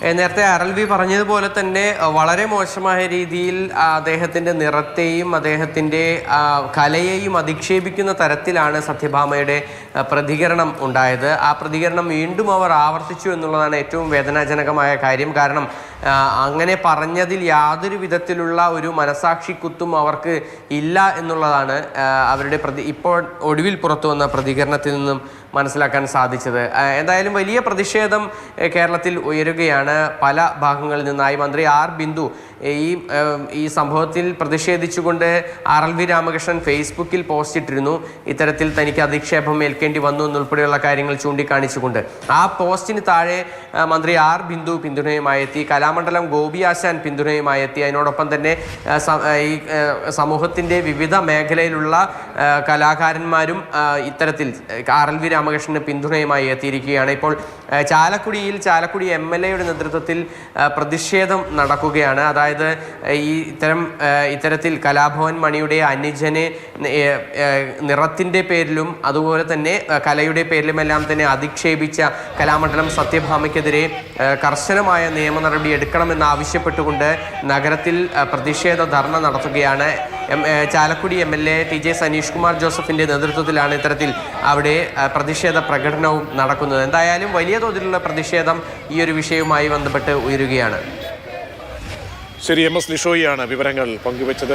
നേരത്തെ Aral V പറഞ്ഞതുപോലെ തന്നെ വളരെ മോശമായ രീതിയിൽ അദ്ദേഹത്തിന്റെ നിറത്തെയും അദ്ദേഹത്തിന്റെ കലയെയും അധിക്ഷേപിക്കുന്ന തരത്തിലാണ് സത്യഭാമയുടെ പ്രതികരണം ഉണ്ടായത്. ആ പ്രതികരണം വീണ്ടും അവർ ആവർത്തിച്ചു എന്നുള്ളതാണ് ഏറ്റവും വേദനാജനകമായ കാര്യം. കാരണം അങ്ങനെ പറഞ്ഞതിൽ യാതൊരു വിധത്തിലുള്ള ഒരു മനസാക്ഷി കുത്തും അവർക്ക് ഇല്ല എന്നുള്ളതാണ് അവരുടെ പ്രതി ഇപ്പോൾ ഒടുവിൽ പുറത്തു വന്ന പ്രതികരണത്തിൽ നിന്നും മനസ്സിലാക്കാൻ സാധിച്ചത്. എന്തായാലും വലിയ പ്രതിഷേധം കേരളത്തിൽ ഉയരുകയാണ്. പല ഭാഗങ്ങളിൽ നിന്നായി മന്ത്രി ആർ ബിന്ദു ഈ ഈ സംഭവത്തിൽ പ്രതിഷേധിച്ചുകൊണ്ട് ആർ എൽ വി രാമകൃഷ്ണൻ ഫേസ്ബുക്കിൽ പോസ്റ്റ് ഇട്ടിരുന്നു. ഇത്തരത്തിൽ തനിക്ക് അധിക്ഷേപം ഏൽക്കേണ്ടി വന്നു എന്നുൾപ്പെടെയുള്ള കാര്യങ്ങൾ ചൂണ്ടിക്കാണിച്ചുകൊണ്ട്. ആ പോസ്റ്റിന് താഴെ മന്ത്രി ആർ ബിന്ദു പിന്തുണയുമായി എത്തി കലാമണ്ഡലം ഗോപി ആശാൻ പിന്തുണയുമായി എത്തി അതിനോടൊപ്പം തന്നെ ഈ സമൂഹത്തിന്റെ വിവിധ മേഖലയിലുള്ള കലാകാരന്മാരും ഇത്തരത്തിൽ ആർ എൽ വി രാമകൃഷ്ണന് പിന്തുണയുമായി എത്തിയിരിക്കുകയാണ്. ഇപ്പോൾ ചാലക്കുടിയിൽ ചാലക്കുടി എം എൽ എയുടെ നേതൃത്വത്തിൽ പ്രതിഷേധം നടക്കുകയാണ്. അതായത് ആ, ഈ ഇത്തരം ഇത്തരത്തിൽ കലാഭവൻ മണിയുടെ അനുജനെ ഏ, പേരിലും അതുപോലെ തന്നെ കലയുടെ പേരിലുമെല്ലാം തന്നെ അധിക്ഷേപിച്ച കലാമണ്ഡലം സത്യഭാമയ്ക്കെതിരെ കർശനമായ നിയമ നടപടി എടുക്കണമെന്ന് ആവശ്യപ്പെട്ടുകൊണ്ട് നഗരത്തിൽ പ്രതിഷേധ ധർണ നടത്തുകയാണ്. Chalakudy M L A T J Saneesh Kumar ജോസഫിന്റെ നേതൃത്വത്തിലാണ് ഇത്തരത്തിൽ അവിടെ പ്രതിഷേധ പ്രകടനവും നടക്കുന്നത്. എന്തായാലും വലിയ തോതിലുള്ള പ്രതിഷേധം ഈ ഒരു വിഷയവുമായി ബന്ധപ്പെട്ട് ഉയരുകയാണ്. ശരി എം എസ് ലിഷോയിയാണ് വിവരങ്ങൾ പങ്കുവച്ചത്.